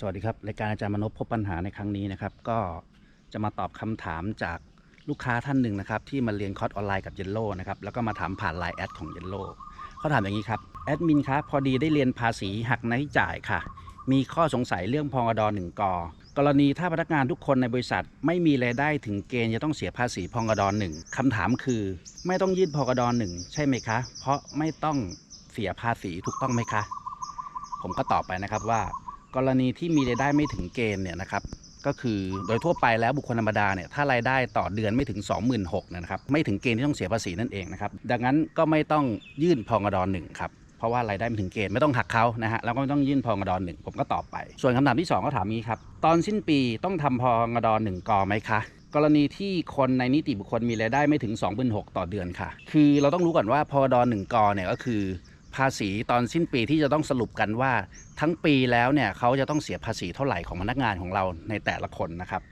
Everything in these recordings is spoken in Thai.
สวัสดีครับรายการอาจารย์มนพพบปัญหาในครั้งนี้นะครับ ก็จะมาตอบคำถามจากลูกค้าท่านหนึ่งนะครับ ที่มาเรียนคอร์สออนไลน์กับเยลโล่นะครับแล้วก็มาถามผ่านไลน์แอดของเยลโล่เขาถามอย่างนี้ครับแอดมินครับพอดีได้เรียนภาษีหักในจ่ายค่ะ มีข้อสงสัยเรื่องพองอดหนึ่งกกรณีถ้าพนักงานทุกคนในบริษัทไม่มีรายได้ถึงเกณฑ์จะต้องเสียภาษีพองอดหนึ่งคำถามคือ ไม่ต้องยื่นพองอดหนึ่งใช่ไหมคะ เพราะไม่ต้องเสียภาษีถูกต้องไหมคะ ผมก็ตอบไปนะครับว่า กรณีที่มีรายได้ไม่ถึงเกณฑ์เนี่ยนะครับก็คือโดยทั่วไปแล้วบุคคลธรรมดาเนี่ยถ้ารายได้ต่อเดือนไม่ถึง 26,000เนี่ยนะครับไม่ถึงเกณฑ์ที่ต้องเสียภาษีนั่นเองนะครับดังนั้นก็ไม่ต้องยื่นพองดอนหนึ่งครับเพราะว่ารายได้ไม่ถึงเกณฑ์ไม่ต้องหักเขานะฮะแล้วก็ไม่ต้องยื่นพองดอนหนึ่งผมก็ตอบไป ส่วนคำถามที่สองก็ถามนี้ครับตอนสิ้นปีต้องทำพองดอนหนึ่งกอไหมคะกรณีที่คนในนิติบุคคลมีรายได้ไม่ถึง 26,000ต่อเดือนค่ะ คือเราต้องรู้ก่อนว่าพอดอนหนึ่งกอเนี่ยก็คือ ภาษีตอนสิ้นปีที่จะต้องสรุปกันว่า ทั้งปีแล้วเนี่ยเขาจะต้องเสียภาษีเท่าไหร่ของพนักงานของเราในแต่ละคนนะครับ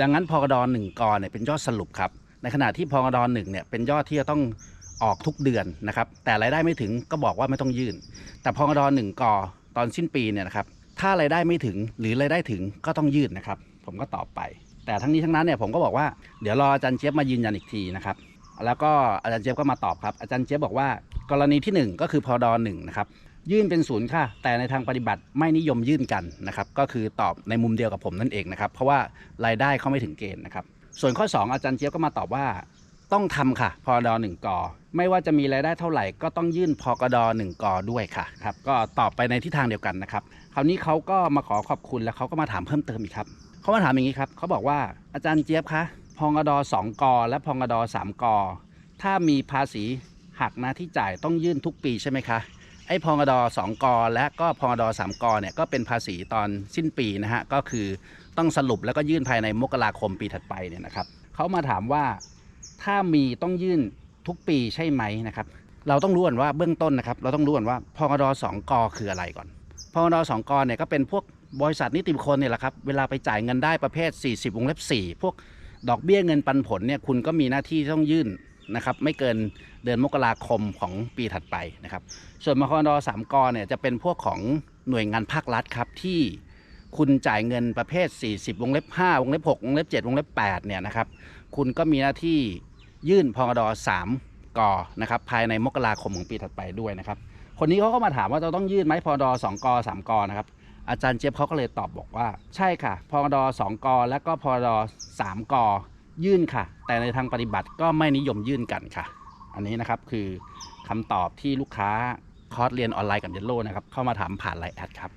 ดังนั้นพกดหนึ่งกเนี่ยเป็นยอดสรุปครับ ในขณะที่พกดหนึ่งเนี่ยเป็นยอดที่จะต้องออกทุกเดือนนะครับ แต่รายได้ไม่ถึงก็บอกว่าไม่ต้องยื่น แต่พกดหนึ่งกอตอนสิ้นปีเนี่ยนะครับ ถ้ารายได้ไม่ถึงหรือรายได้ถึงก็ต้องยื่นนะครับ ผมก็ตอบไป แต่ทั้งนี้ทั้งนั้นเนี่ยผมก็บอกว่าเดี๋ยวรออาจารย์เจี๊ยบมายืนยันอีกทีนะครับ แล้วก็อาจารย์เจี๊ยบก็มาตอบครับอาจารย์เจี๊ยบบอกว่ากรณีที่ 1 ก็คือพอดหนึ่งนะครับยื่นเป็นศูนย์ค่ะแต่ในทางปฏิบัติไม่นิยมยื่นกันนะครับก็คือตอบในมุมเดียวกับผมนั่นเองนะครับเพราะว่ารายได้เขาไม่ถึงเกณฑ์นะครับส่วนข้อ 2 อาจารย์เจี๊ยบก็มาตอบว่าต้องทำค่ะ พอดหนึ่งกอไม่ว่าจะมีรายได้เท่าไหร่ ก็ต้องยื่นพกดหนึ่งกอด้วยค่ะครับก็ตอบไปในทิศทางเดียวกันนะครับคราวนี้เขาก็มาขอขอบคุณแล้วเขาก็มาถามเพิ่มเติมอีกครับเขามาถามอย่างนี้ครับเขาบอกว่าอาจารย์เจี๊ยบคะ พองดสองกอและพองดสามกถ้ามีภาษีหักน้าที่จ่ายต้องยื่นทุกปีใช่ไหมคะไอ้พองดสองกอและก็พองดสามกเนี่ยก็เป็นภาษีตอนสิ้นปีนะฮะก็คือต้องสรุปแล้วก็ยื่นภายในมกราคมปีถัดไปเนี่ยนะครับเขามาถามว่าถ้ามีต้องยื่นทุกปีใช่ไหมนะครับ เราต้องรู้ก่อนว่าเบื้องต้นนะครับ เราต้องรู้ก่อนว่าพองดสองกอคืออะไรก่อนพองดสองกอเนี่ยก็เป็นพวกบริษัทนิติบุคคลเนี่ยแหละครับเวลาไปจ่ายเงินได้ประเภท 40วงเล็บ4พวก ดอกเบี้ยเงินปันผลเนี่ยคุณก็มีหน้าที่ต้องยื่นนะครับไม่เกินเดือนมกราคมของปีถัดไปนะครับ ส่วนมคดสามกเนี่ยจะเป็นพวกของหน่วยงานภาครัฐครับที่คุณจ่ายเงินประเภท 40 วงเล็บ 5 วงเล็บ 6 วงเล็บ 7 วงเล็บ 8 เนี่ยนะครับ คุณก็มีหน้าที่ยื่นพกด3กนะครับภายในมกราคมของปีถัดไปด้วยนะครับ คนนี้เขาก็มาถามว่าเราต้องยื่นไหมพกด2ก3กนะครับ อาจารย์เจี๊ยบเขาก็เลยตอบบอกว่า ใช่ค่ะพอดอ2กและก็พอด3กยื่นค่ะ แต่ในทางปฏิบัติก็ไม่นิยมยื่นกันค่ะ อันนี้นะครับคือคำตอบที่ลูกค้าคอร์สเรียนออนไลน์กับเยลโล่นะครับเข้ามาถามผ่านไลน์แอดครับ